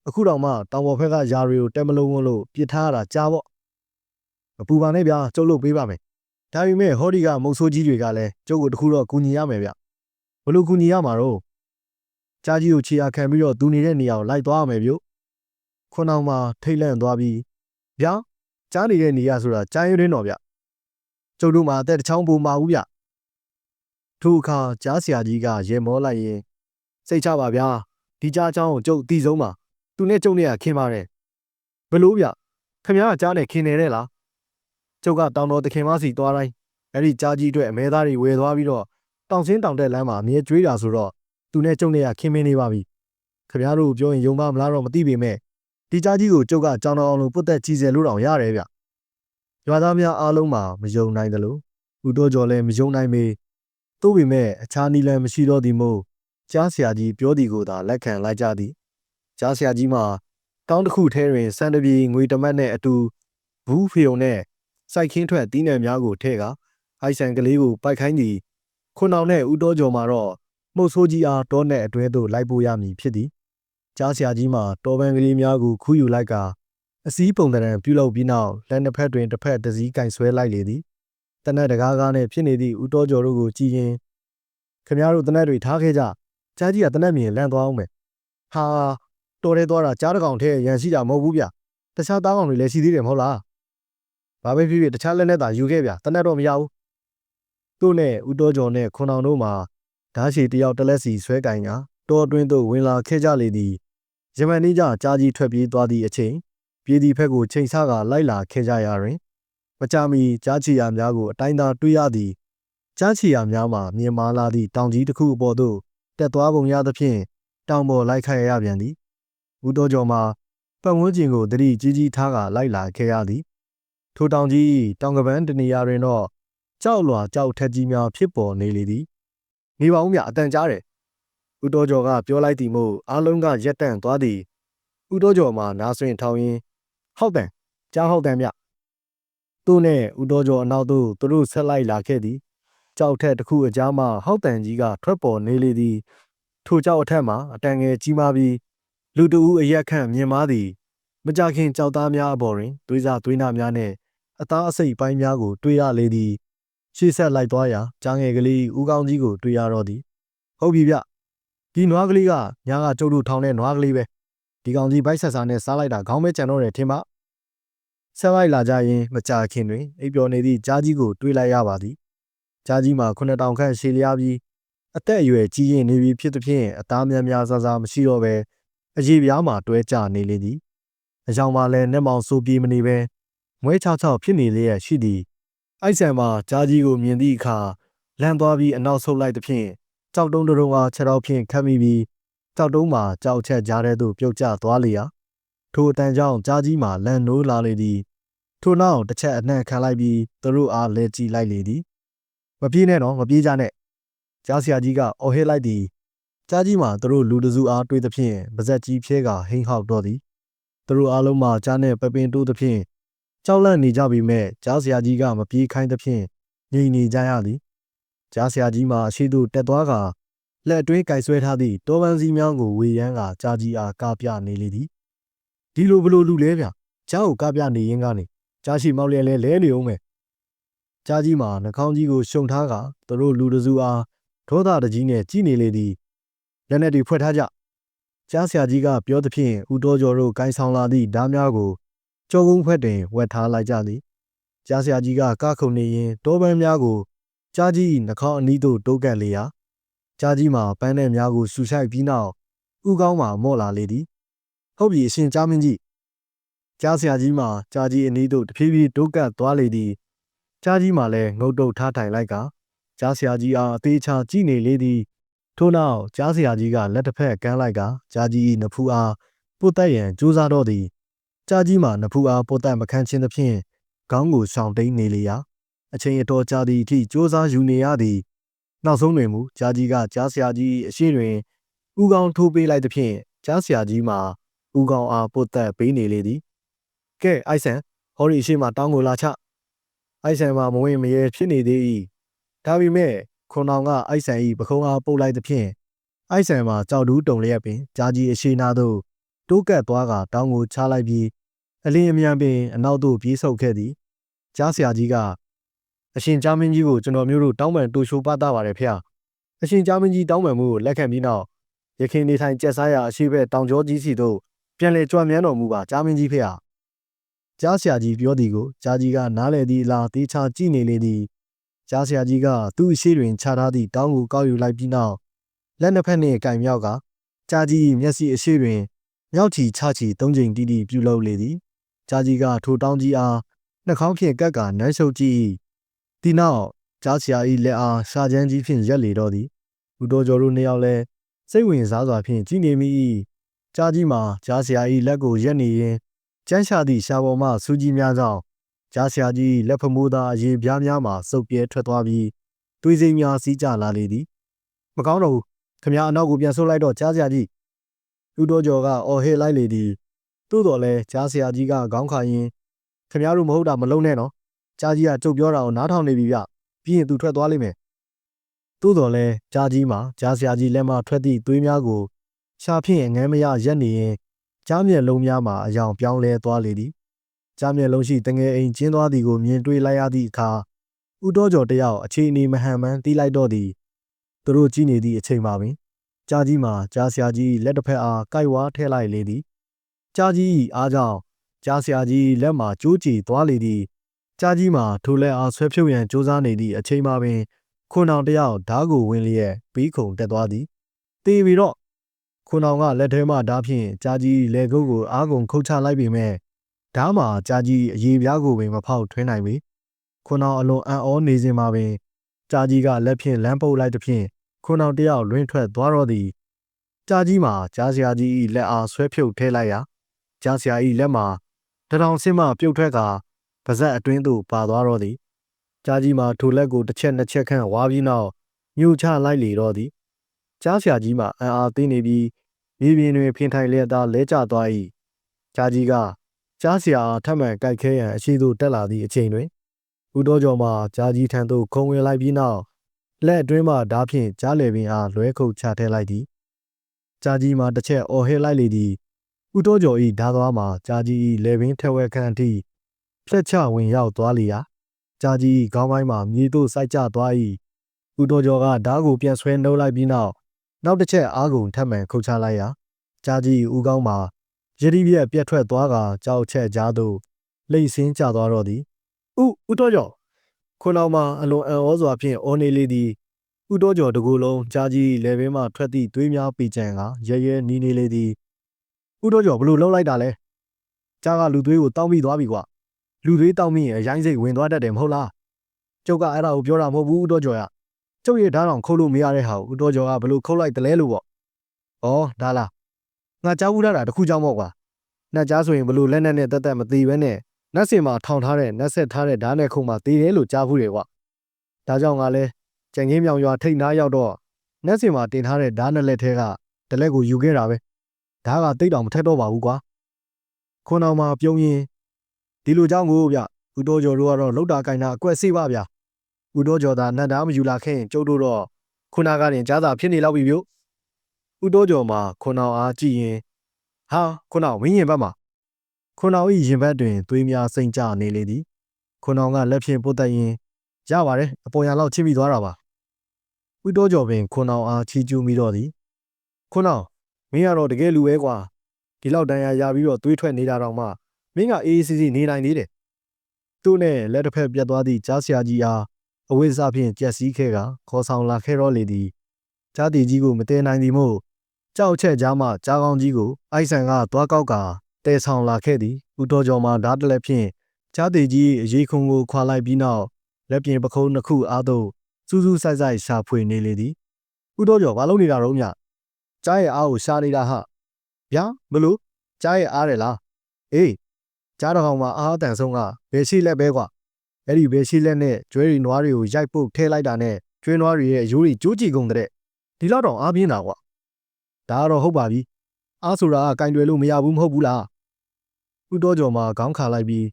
အခုတော့မှတောင်ပေါ်ဘက်ကယာတွေကိုတဲမလုံးဝလို့ပြစ်ထားရတာကြားပေါ့မပူပါနဲ့ဗျာကျုပ်လုပ်ပေးပါမယ်ဒါပေမဲ့ဟောဒီကမုတ်ဆိုးကြီးတွေကလည်းကျုပ်ကိုတခုတော့ကူညီရမယ်ဗျဘလို့ကူညီရမှာတော့ကြားကြီးကိုခြေအားခံပြီးတော့သူနေတဲ့နေရာကိုလိုက်သွားရမယ်ဗျခွန်အောင်မှာထိတ်လန့်သွားပြီးဗျာကြားနေတဲ့နေရဆိုတာကြားရင်းတော်ဗျကျုပ်တို့မှာအသက်တစ်ချောင်းပူမှာဘူးဗျ ထို့အခါကြားဆရာကြီးကရေမောလိုက်ရင်စိတ်ချပါဗျာဒီကြားအချောင်းကိုကျုပ်အတီဆုံးပါသူနဲ့ကျုပ်နဲ့ကခင်ပါတယ်ဘလို့ဗျခမရကကြားနဲ့ခင်နေတဲ့လားကျုပ်ကတောင်တော်တခင်မစီသွားတိုင်းအဲ့ဒီကြားကြီးအတွက်အမဲသားတွေဝယ်သွားပြီးတော့တောင်စင်းတောင်တက်လမ်းမှာအမြဲကျွေးတာဆိုတော့သူနဲ့ကျုပ်နဲ့ကခင်မင်းနေပါပြီခင်ဗျားတို့ပြောရင်ယုံပါမလားတော့မသိပေမဲ့ဒီကြားကြီးကိုကျုပ်ကကြောင်တော်အောင်လို့ပုတ်သက်ကြီးစဲလို့တောင်ရတယ်ဗျရွာသားများအားလုံးမှာမယုံနိုင်တယ်လို့ဦးတော်ကျော်လည်းမယုံနိုင်ပေ သို့ပေမဲ့အခြားနီလန်မရှိတော့သည်မို့ကြားဆရာကြီးပြောသည်ကိုသာလက်ခံလိုက်ကြသည်ကြားဆရာကြီးမှာတောင်းတစ်ခုထဲတွင်စံတပြေငွေတမတ်နဲ့အတူဘူးဖီယုံနဲ့စိုက်ခင်းထွက်တီးနယ်များကိုထဲကအိုက်ဆန်ကလေးကိုပိုက်ခိုင်းသည်ခွန်အောင်နဲ့ဦးတော်ကျော်မှာတော့မှုတ်ဆိုးကြီးအားတောနဲ့အတွဲသို့လိုက်ပို့ရမည်ဖြစ်သည်ကြားဆရာကြီးမှာတော်ပန်ကလေးများကိုခူးယူလိုက်ကအစည်းပုံတရံပြုလုပ်ပြီးနောက်လက်နှစ်ဖက်တွင်တစ်ဖက်တစ်စည်းကင်ဆွဲလိုက်လေသည် တနက်တကားကားနဲ့ဖြစ်နေသည့်ဦးတော်ကျော်တို့ကိုကြည်ရင်ခမရတို့တနက်တွေထားခဲ့ကြကြားကြီးကတနက်မြင်လန့်သွားအောင်မယ်ဟာတော်ရဲသွားတာကြားတကောင်ထဲရန်ရှိတာမဟုတ်ဘူးဗျတခြားသားကောင်တွေလည်းရှိသေးတယ်မဟုတ်လားဘာပဲဖြစ်ဖြစ်တခြားလက်နဲ့သာယူခဲ့ဗျတနက်တော့မရဘူးသူ့နဲ့ဦးတော်ကျော်နဲ့ခွန်အောင်တို့မှာဓာတ်ရှည်တယောက်တလက်စီဆွဲကင်ကတောအတွင်းသို့ဝင်လာခဲ့ကြလေသည်ယမန်နေ့ကျကြားကြီးထွက်ပြေးသွားသည့်အချိန်ပြည်ဒီဖက်ကိုချိန်ဆကလိုက်လာခဲ့ကြရာတွင် မကြမီကြားချီယာများကိုအတိုင်းသာတွေးရသည်ကြားချီယာများမှာမြင်မာလာသည့်တောင်ကြီးတစ်ခုအပေါ်သို့တက်သွားပုံရသဖြင့်တောင်ပေါ်လိုက်ခတ်ရပြန်သည်ဦးတော်ကျော်မှာပတ်ဝန်းကျင်ကိုတတိကြီးကြီးထားကလိုက်လာခဲ့ရသည်ထိုတောင်ကြီးတောင်ကပန်းတနေရာတွင်တော့ကြောက်လွာကြောက်ထက်ကြီးများဖြစ်ပေါ်နေလေသည်နေပါဦးမြအတန်ကြားတယ်ဦးတော်ကျော်ကပြောလိုက်သည်မို့အားလုံးကရက်တန့်သွားသည်ဦးတော်ကျော်မှာနားဆွင့်ထောင်းရင်းဟုတ်တယ်ကြားဟုတ်တယ်မြ သူ့နဲ့ဦးတော်ကျော်အနောက်သို့သူတို့ဆက်လိုက်လာခဲ့သည်ကြောက်ထက်တစ်ခုအကြားမှာဟောက်တန်ကြီးကထွက်ပေါ်နေလေသည်ထိုကြောက်အထက်မှာအတန်ငယ်ကြီးမားပြီးလူတဦးအရက်ခန့်မြင်မာသည်မကြခင်ကြောက်သားများအပေါ်တွင်သွေးစားသွေးနာများနှင့်အသားအစိတ်ပိုင်းများကိုတွေ့ရလေသည်ရှေ့ဆက်လိုက်သွားရာကြားငယ်ကလေးဦးကောင်းကြီးကိုတွေ့ရတော့သည်ဟုတ်ပြီဗျဒီနွားကလေးကညာကကျုပ်တို့ထောင်တဲ့နွားကလေးပဲဒီကောင်ကြီးဘိုက်ဆက်စားနဲ့စားလိုက်တာခေါင်းမဲကြံတော့တယ်ထင်ပါ ဆက်လိုက်လာကြရင်မကြခင်တွင်အိပ်ပျော်နေသည့်ကြားကြီးကိုတွေးလိုက်ရပါသည်ကြားကြီးမှာခုနှစ်တောင်ခန့်ရှည်လျားပြီးအသက်အရွယ်ကြီးရင်နေပြီဖြစ်သဖြင့်အသားများများစားစားမရှိတော့ပဲအရေးပြားမှာတွဲကြနေလေသည်အကြောင်းမှလည်းနှက်မောင်ဆိုပြေးမနေပဲမွဲချောက်ချောက်ဖြစ်နေလျက်ရှိသည်အိုက်ဆန်မှာကြားကြီးကိုမြင်သည့်အခါလန့်သွားပြီးအနောက်ဆုတ်လိုက်သဖြင့်ကြောက်တုံးတုံးအားခြေထောက်ဖြင့်ခတ်မိပြီးကြောက်တုံးမှာကြောက်ချက်ကြားထဲသို့ပြုတ်ကျသွားလေရာ ထိုအတန်ကြောင့်ကြားကြီးမှာလန့်နိုးလာလေသည်ထို့နောက်တစ်ချက်အနှံ့ခံလိုက်ပြီးသူတို့အားလဲကြည့်လိုက်လေသည်မပြေးနဲ့တော့မပြေးကြနဲ့ကြားဆရာကြီးကအော်ဟစ်လိုက်သည်ကြားကြီးမှာသူတို့လူတစုအားတွေ့သဖြင့်ပါဇက်ကြီးဖြဲကဟိန်းဟောက်တော့သည်သူတို့အားလုံးမှာကြားနဲ့ပပင်တိုးသဖြင့်ကြောက်လန့်နေကြပြီမဲ့ကြားဆရာကြီးကမပြေးခိုင်းသဖြင့်ငြိမ်နေကြရသည်ကြားဆရာကြီးမှာရှေ့သို့တက်သွားကလက်အတွင်းကြိုက်ဆွဲထားသည့်တောပန်းစည်းများကိုဝေယမ်းကကြားကြီးအားကပြနေလေသည် ဒီလိုဘလို့လူလဲဗျကြားကိုကပြနေရင်းကနေကြားရှိမောက်လျက်လဲလဲနေအောင်မယ်ကြားကြီးမှာနှာခေါင်းကြီးကိုရှုံထားကသူတို့လူတစုအားဒေါသတကြီးနဲ့ကြည်နေလေသည်လက်နဲ့တွေဖွက်ထားကြကြားဆရာကြီးကပြောသဖြင့်ဦးတော်ကျော်တို့ဂိုင်းဆောင်လာသည့်ဓားများကိုကြောကုန်းခွက်တွင်ဝက်ထားလိုက်ကြသည်ကြားဆရာကြီးကကခုန်နေရင်တောပန်းများကိုကြားကြီးနှာခေါင်းအနီးသို့တိုးကပ်လေရာကြားကြီးမှာပန်းတဲ့များကိုဆူဆိုင်ပြီးနောက်ဥကောင်းမှာမော့လာလေသည် ဟုတ်ပြီအရှင်ကြားမင်းကြီးကြားဆရာကြီးမှာကြားကြီးအနီးသို့တဖြည်းဖြည်းတိုးကပ်သွားလေသည်ကြားကြီးမှာလည်းငုတ်တုတ်ထားထိုင်လိုက်ကကြားဆရာကြီးအားအသေးချာကြည့်နေလေသည်ထို့နောက်ကြားဆရာကြီးကလက်တစ်ဖက်ကမ်းလိုက်ကကြားကြီး၏နဖူးအားပုတ်တက်ရန်ကြိုးစားတော့သည်ကြားကြီးမှာနဖူးအားပုတ်တက်မခန့်ခြင်းသဖြင့်ခေါင်းကိုရှောင်တိန်နေလေရာအချိန်အတော်ကြာသည့်အထိစ조사ယူနေရသည်နောက်ဆုံးတွင်မူကြားကြီးကကြားဆရာကြီးအရှိတွင်ဥကောင်းထိုးပေးလိုက်သဖြင့်ကြားဆရာကြီးမှာ ဥကောင်းအားပုတ်တက်ပေးနေလေသည်ကဲအိုက်ဆန်ဟောဒီအရှိမှတောင်းကိုလာချအိုက်ဆန်မှာမဝင်မရဲဖြစ်နေသေး၏ဒါပေမဲ့ခွန်အောင်ကအိုက်ဆန်၏ပခုံးအားပုတ်လိုက်သဖြင့်အိုက်ဆန်မှာကြောက်တူးတုံလျက်ပင်ကြားကြီးအရှိနာသို့တိုးကပ်သွားကတောင်းကိုချလိုက်ပြီးအလင်းအမြန်ပင်အနောက်သို့ပြေးဆုပ်ခဲ့သည်ကြားဆရာကြီးကအရှင်ကြားမင်းကြီးကိုကျွန်တော်မျိုးတို့တောင်းပန်တူရှိုးပသပါတယ်ဖေ။အရှင်ကြားမင်းကြီးတောင်းပန်မှုကိုလက်ခံပြီးနောက်ရခင်နေထိုင်ကြက်စားရအရှိဘက်တောင်ကျောကြီးစီတို့ ပြန်လေကြွမြန်းတော်မူပါကြားမင်းကြီးဖေဟာကြားဆရာကြီးပြောသည်ကိုကြားကြီးကနားလေသည့်အလားတေးချကြည့်နေလေသည်ကြားဆရာကြီးကသူ့အရှိတွင်ခြားထားသည့်တောင်းကိုကောက်ယူလိုက်ပြီးနောက်လက်နှစ်ဖက်နှင့်ကင်မြောက်ကကြားကြီး၏မျက်စိအရှိတွင်မြောက်ချီချချီသုံးချိန်တီးတီးပြုလုပ်လေသည်ကြားကြီးကထိုတောင်းကြီးအားနှာခေါင်းဖြင့်ကက်ကနမ်းရှုပ်ကြည့်၏ဒီနောက်ကြားဆရာ၏လက်အားရှာချမ်းကြီးဖြင့်ရက်လေတော့သည်ဦးတော်ကျော်တို့နှစ်ယောက်လည်းစိတ်ဝင်စားစွာဖြင့်ကြည်နေမိ၏ ကြားကြီးမှာကြားဆရာ၏လက်ကိုရက်နေရင်ကျန်းရှာသည့်ရှာပေါ်မှစူးကြီးများကြောင့်ကြားဆရာကြီးလက်ဖမိုးသားအရေပြားများမှစုပ်ပြဲထွက်သွားပြီးသွေးစိမ်းများစီးကျလာလေသည်မကောင်းတော့ဘူးခမရအနောက်ကိုပြန်ဆုတ်လိုက်တော့ကြားဆရာကြီးဦးတော်ကျော်ကအော်ဟစ်လိုက်လေသည်သို့တော်လဲကြားဆရာကြီးကခေါင်းခါရင်ခမရတို့မဟုတ်တာမလုံးနဲ့နော်ကြားကြီးကကြုတ်ပြောတာကိုနားထောင်နေပြီဗျပြီးရင်သူထွက်သွားလိမ့်မယ်သို့တော်လဲကြားကြီးမှာကြားဆရာကြီးလက်မှထွက်သည့်သွေးများကို ရှာဖြင့်ငမ်းမရရက်နေရင်ကြားမျက်လုံးများမှာအယောင်ပြောင်းလဲသွားလေသည်ကြားမျက်လုံးရှိတငယ်အိမ်ကျင်းသွားသည်ကိုမြင်တွေ့လိုက်ရသည့်အခါဦးတော်ကျော်တယောက်အခြေအနေမဟန်မှန်းတီးလိုက်တော့သည်သူတို့ကြည့်နေသည့်အချိန်မှာပင်ကြားကြီးမှာကြားဆရာကြီးလက်တစ်ဖက်အားကိုက်ဝါထဲလိုက်လေသည်ကြားကြီး၏အားကြောင့်ကြားဆရာကြီးလက်မှာကျိုးကြည်သွားလေသည်ကြားကြီးမှာထိုလက်အားဆွဲဖြုတ်ရန်ကြိုးစားနေသည့်အချိန်မှာပင်ခွန်အောင်တယောက်ဓားကိုဝင်လျက်ပြီးခုံတက်သွားသည်တေးပြီးတော့ ခွန်အောင်ကလက်ထဲမှဓားဖြင့်ကြားကြီးလေကုတ်ကိုအားကုန်ခုတ်ချလိုက်ပေမဲ့ဓားမှာကြားကြီးအရေးပြားကိုပင်မဖောက်ထွင်းနိုင်ပေခွန်အောင်အလွန်အံ့ဩနေစဉ်မှာပင်ကြားကြီးကလက်ဖြင့်လမ်းပုတ်လိုက်သဖြင့်ခွန်အောင်တယောက်လွင့်ထွက်သွားတော့သည်ကြားကြီးမှာကြားဆရာကြီး၏လက်အားဆွဲဖြုတ်ထဲလိုက်ရာကြားဆရာ၏လက်မှာတထောင်ဆင်းမှပြုတ်ထွက်ကပါဇက်အတွင်းသို့ပါသွားတော့သည်ကြားကြီးမှာထိုလက်ကိုတစ်ချက်နှစ်ချက်ခန့်ဝါပြီးနောက်ညှို့ချလိုက်လေတော့သည်ကြားဆရာကြီးမှာအံ့အားသိနေပြီး မြေပြင်တွင်ဖင်ထိုင်လျက်သားလဲကျသွား၏ကြားကြီးကကြားဆရာအားထပ်မံကြိုက်ခဲရန်အရှိသို့တက်လာသည့်အချိန်တွင်ဦးတော်ကျော်မှကြားကြီးထံသို့ခုံဝင်လိုက်ပြီးနောက်လက်အတွင်းမှဓားဖြင့်ကြားလေပင်အားလွဲခုတ်ချထဲလိုက်သည်ကြားကြီးမှာတစ်ချက်အော်ဟစ်လိုက်လေသည်ဦးတော်ကျော်၏ဓားသွားမှာကြားကြီး၏လေပင်ထဲဝဲခန့်အထိဖလက်ချဝင်ရောက်သွားလျာကြားကြီးခေါင်းပိုင်းမှာမြေသို့စိုက်ကျသွား၏ဦးတော်ကျော်ကဓားကိုပြန်ဆွဲနှုတ်လိုက်ပြီးနောက် နောက်တစ်ချက်အားကုန်ထပ်မံခုတ်ချလိုက်ရာကြားကြီးဦးကောင်းမှာရည်ရည်ပြက်ပြက်ထွက်သွားကကြောက်ချက်ကြားသို့လိမ့်ဆင်းကျသွားတော့သည်ဥဦးတော်ကျော်ခွန်အောင်မှာအလွန်အံ့ဩစွာဖြင့်အော်နေလေသည်ဥတော်ကျော်တကူလုံးကြားကြီးလေဘင်းမှထွက်သည့်သွေးများပေကြံကရဲရဲနီးနေလေသည်ဥတော်ကျော်ဘလို့လှုပ်လိုက်တာလဲကြားကလူသွေးကိုတောက်မိသွားပြီကွာလူသွေးတောက်မိရင်အရင်စိတ်ဝင်သွားတတ်တယ်မဟုတ်လားကျုပ်ကအဲ့ဒါကိုပြောတာမဟုတ်ဘူးဥတော်ကျော်ရ ကျုပ်ရဲ့ဓာတ်တော်ခုတ်လို့မရတဲ့ဟာကိုဥတော်ကျော်ကဘလို့ခုတ်လိုက်တလဲလို့ပေါ့ဩဒါလားငါကြားဘူးတာတခုကြောင့်ပေါ့ကွာနှက်ကြားဆိုရင်ဘလို့လက်နဲ့နဲ့တက်တက်မသေးဘဲနဲ့နတ်စင်မှာထောင်ထားတဲ့နတ်ဆက်ထားတဲ့ဓာတ်နဲ့ခုံမှာသေးတယ်လို့ကြားဘူးတယ်ကွာဒါကြောင့်ငါလဲကြံငင်းမြောင်ရွာထိတ်နားရောက်တော့နတ်စင်မှာတင်ထားတဲ့ဓာတ်နဲ့လက်ထဲကတလက်ကိုယူခဲ့တာပဲဓာတ်ကတိတ်တောင်မထက်တော့ပါဘူးကွာခွန်အောင်မှာပြုံးရင်ဒီလိုကြောင့်ကိုဗျဦးတော်ကျော်တို့ကတော့လောက်တာကင်တာအကွက်စေးပါဗျ ဦးတော်ကျော်သာနတ်ဓာတ်မယူလာခဲ့ရင်ကျုပ်တို့တော့ခုနကတင်ကြားသာဖြစ်နေလောက်ပြီဗျဦးတော်ကျော်မှာခွန်အောင်အားကြည့်ရင်ဟာခွန်အောင်ဝင်းရင်ဘက်မှာခွန်အောင်၏ရင်ဘတ်တွင်သွေးများစိမ့်ကျနေလေသည်ခွန်အောင်ကလက်ဖြင့်ပုတ်တက်ရင်ရပါတယ်အပေါ်ရန်လောက်ချစ်မိသွားတာပါဦးတော်ကျော်ပင်ခွန်အောင်အားချီးကျူးမိတော့သည်ခွန်အောင်မင်းကတော့တကယ်လူပဲကွာဒီလောက်တန်ရာရပြီးတော့သွေးထွက်နေတာတော့မှမင်းကအေးအေးဆေးဆေးနေနိုင်သေးတယ်သူ့နဲ့လက်တစ်ဖက်ပြတ်သွားသည့်ကြားဆရာကြီးအား အဝိဇ္ဇဖြင့်ကြက်စီးခဲ့ကခေါ်ဆောင်လာခဲ့တော့လေသည်ကြားတီကြီးကိုမတည်နိုင်သည်မို့ကြောက်ချက်ကြားမှကြားကောင်းကြီးကိုအိုက်ဆန်ကသွားကောက်ကတဲဆောင်လာခဲ့သည်ဦးတော်ကျော်မှဓာတ်တလက်ဖြင့်ကြားတီကြီးအရေးခုံကိုခွာလိုက်ပြီးနောက်လက်ပြင်ပခုံးနှစ်ခုအားသို့စူးစူးဆိုင်ဆိုင်ရှာဖွေနေလေသည်ဦးတော်ကျော်ဘာလုပ်နေတာတော့ညကြားရဲ့အားကိုရှာနေတာဟာဗျာဘလို့ကြားရဲ့အားတယ်လားအေးကြားတော်ကောင်မှာအားအတန်ဆုံးကဘယ်ရှိလက်ပဲကွာ အဲ့ဒီဘယ်ရှိလက်နဲ့ကျွဲရီနွားတွေကိုရိုက်ပုတ်ထဲလိုက်တာနဲ့ကျွဲနွားတွေရဲ့အယိုးတွေကြိုးကြည့်ကုန်တဲ့ဒီလောက်တော့အားပြင်းတာကွာဒါကတော့ဟုတ်ပါပြီအားဆိုတာကကင်တွယ်လို့မရဘူးမဟုတ်ဘူးလားဦးတော်ကျော်မှာခေါင်းခါလိုက်ပြီး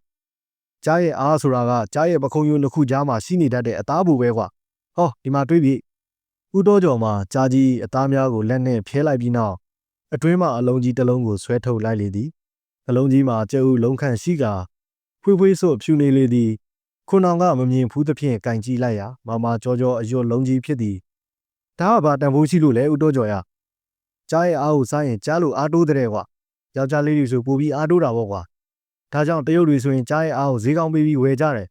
ကြားရဲ့အားဆိုတာကကြားရဲ့ပခုံးရိုးနှစ်ခုကြားမှာရှိနေတတ်တဲ့အသားဘူးပဲကွာဟောဒီမှာတွေးပြီဦးတော်ကျော်မှာကြားကြီးအသားများကိုလက်နဲ့ဖျဲလိုက်ပြီးနောက်အတွင်းမှာအလုံးကြီးတစ်လုံးကိုဆွဲထုတ်လိုက်လေသည်အလုံးကြီးမှာကျဲဥလုံးခန့်ရှိကာဖွေးဖွေးဆို့ဖြူနေလေသည် ခွန်အောင်ကမမြင်ဘူးသဖြင့်ကင်ကြည့်လိုက်ရာမမကြောကြောအယွတ်လုံးကြီးဖြစ်သည်ဒါကဘာတန်ဖိုးရှိလို့လဲဦးတော်ကျော်ရကြားရဲ့အားကိုစားရင်ကြားလို့အားတိုးတဲ့ကွာယောက်ျားလေးတွေဆိုပိုပြီးအားတိုးတာပေါ့ကွာဒါကြောင့်တရုတ်တွေဆိုရင်ကြားရဲ့အားကိုဈေးကောင်းပေးပြီးဝယ်ကြတယ်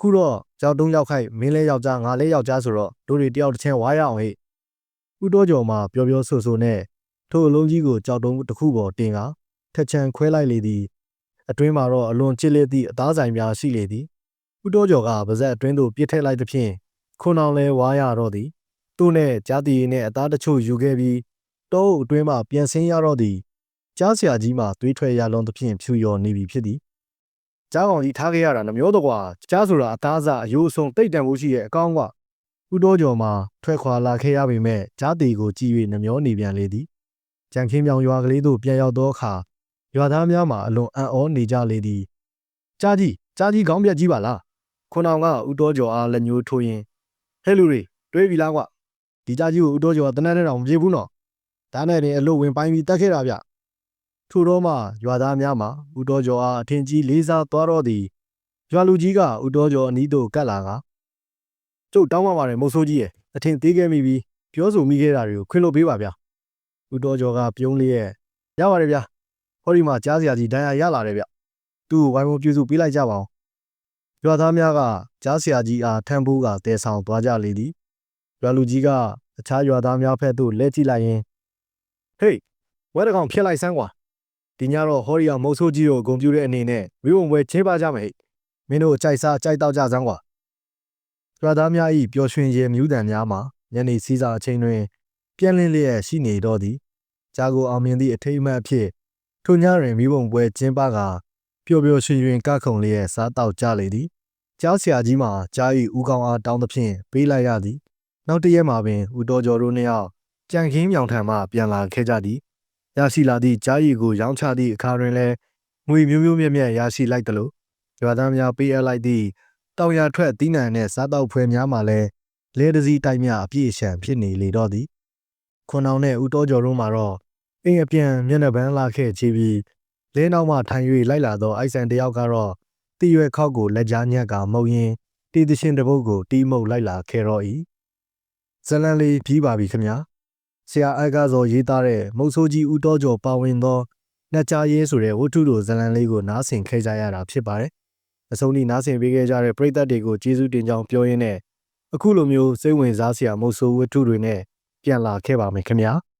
ခုတော့ကြောက်တုံးရောက်ခိုက်မင်းလဲယောက်ျားငါလဲယောက်ျားဆိုတော့တို့တွေတယောက်တစ်ချင်းဝါရအောင်ဟဲ့ဦးတော်ကျော်မှာပျော်ပျော်ဆိုဆိုနဲ့ထို့အလုံးကြီးကိုကြောက်တုံးတစ်ခုပေါ်တင်ကထက်ချန်ခွဲလိုက်လေသည်အတွင်းမှာတော့အလွန်ချစ်လက်သည့်အသားဆိုင်များရှိလေသည် ဦးတော်ကျော်ကပါဇက်အတွင်းသို့ပြစ်ထည့်လိုက်သဖြင့်ခွန်အောင်လဲဝါရတော့သည် သူ့နဲ့ကြားတီနဲ့အသားတချို့ယူခဲ့ပြီးတောအုပ်အတွင်းမှပြန်ဆင်းရတော့သည်ကြားဆရာကြီးမှသွေးထွက်ရလွန်သဖြင့်ဖြူလျော်နေပြီဖြစ်သည်ကြားကောင်ကြီးထားခဲ့ရတာနှမျောတော့ကွာကြားဆိုတာအသားအစအယိုးအဆုံတိတ်တန်မှုရှိရဲ့အကောင်းကွာဥတော်ကျော်မှာထွက်ခွာလာခဲ့ရပေမဲ့ကြားတီကိုကြည့်၍နှမျောနေပြန်လေသည်ကြံခင်းမြောင်ရွာကလေးသို့ပြန်ရောက်သောအခါရွာသားများမှာအလွန်အံ့ဩနေကြလေသည်ကြားကြီးကြားကြီးခေါင်းပြက်ကြီးပါလား ခွန်အောင်ကဥတော်ကျော်အားလက်ညှိုးထိုးရင်ဟဲ့လူတွေတွေးပြီလားကွဒီကြားကြီးကိုဥတော်ကျော်ကတနက်နဲ့တော့မပြေဘူးနော်ဒါနဲ့တင်အလို့ဝင်ပိုင်းပြီးတက်ခဲ့တာဗျထို့တော့မှရွာသားများမှာဦးတော်ကျော်အားအထင်ကြီးလေးစားသွားတော့သည်ရွာလူကြီးကဦးတော်ကျော်အနီးသို့ကပ်လာကကျုပ်တောင်းပန်ပါတယ်မုတ်ဆိုးကြီးရဲ့အထင်သေးခဲ့မိပြီးပြောဆိုမိခဲ့တာတွေကိုခွင့်လွှတ်ပေးပါဗျာဦးတော်ကျော်ကပြုံးလေးရဲ့ရပါတယ်ဗျာဟောဒီမှာကြားစရာကြီးဒဏ်ရာရလာတယ်ဗျသူ့ကိုဝိုင်းဝန်းပြုစုပေးလိုက်ကြပါအောင် ရွာသားများကကြားစရာကြီးအားထမ်းဖို့ကတဲဆောင်သွားကြလေသည်ရွာလူကြီးကအခြားရွာသားများဖက်သို့လဲကြည့်လိုက်ရင်ဟေးဝဲတကောင်ဖြစ်လိုက်စမ်းကွာဒီညတော့ဟောရီယာမုတ်ဆိုးကြီးကိုဂုံပြူတဲ့အနေနဲ့ဝိဝုံပွဲချင်းပါကြမယ်ဟဲ့မင်းတို့ကြိုက်စားကြိုက်တော့ကြစမ်းကွာရွာသားများဤပျော်ရွှင်ရေမြူးတံများမှာညနေစည်းစာအချိန်တွင်ပြန့်လင်းလျက်ရှိနေတော့သည်ကြာကိုအောင်မြင်သည့်အထိမ်းအမှတ်အဖြစ်ထိုညတွင်မိဘုံပွဲကျင်းပက ပျော်ပျော်ရွှင်ရွှင်ကခုန်လျက်စားတောက်ကြလေသည်ကြားဆရာကြီးမှာကြားဤဦးကောင်းအားတောင်းသဖြင့်ပေးလိုက်ရသည်နောက်တစ်ရက်မှာပင်ဦးတော်ကျော်တို့နှစ်ယောက်ကြံခင်းမြောင်ထံမှပြန်လာခဲ့ကြသည်ရရှိလာသည့်ကြားရည်ကိုရောင်းချသည့်အခါတွင်လည်းငွေမျိုးမျိုးမြတ်မြတ်ရရှိလိုက်သလိုရွာသားများပေးအပ်လိုက်သည့်တောင်ရထွက်သီးနှံနှင့်စားတောက်ဖွဲများမှလည်းလဲတစည်းတိုက်များအပြည့်အရှံဖြစ်နေလေတော့သည်ခွန်အောင်နှင့်ဦးတော်ကျော်တို့မှာတော့အိမ်အပြန်မျက်နှာပန်းလာခဲ့ချပြီး လဲနောက်မှထိုင်၍လိုက်လာသောအိုက်ဆန်တယောက်ကတော့တီရွယ်ခောက်ကိုလက်ကြားညက်ကမှုတ်ရင်းတီသရှင်တစ်ပုတ်ကိုတီးမှုတ်လိုက်လာခဲ့တော့၏ဇလန်လေးပြီးပါပြီခင်ဗျာဆရာအကားစောရေးသားတဲ့မုတ်ဆိုးကြီးဦးတော်ကျော်ပါဝင်သောနှက်ကြားရေးဆိုတဲ့ဝတ္ထုတို့ဇာတ်လမ်းလေးကိုနားဆင်ခဲ့ကြရတာဖြစ်ပါတယ်။အဆုံးထိနားဆင်ပေးခဲ့ကြတဲ့ပရိသတ်တွေကိုကျေးဇူးတင်ကြောင်းပြောရင်းနဲ့အခုလိုမျိုးစိတ်ဝင်စားစရာမုတ်ဆိုးဝတ္ထုတွေနဲ့ပြန်လာခဲ့ပါမယ်ခင်ဗျာ။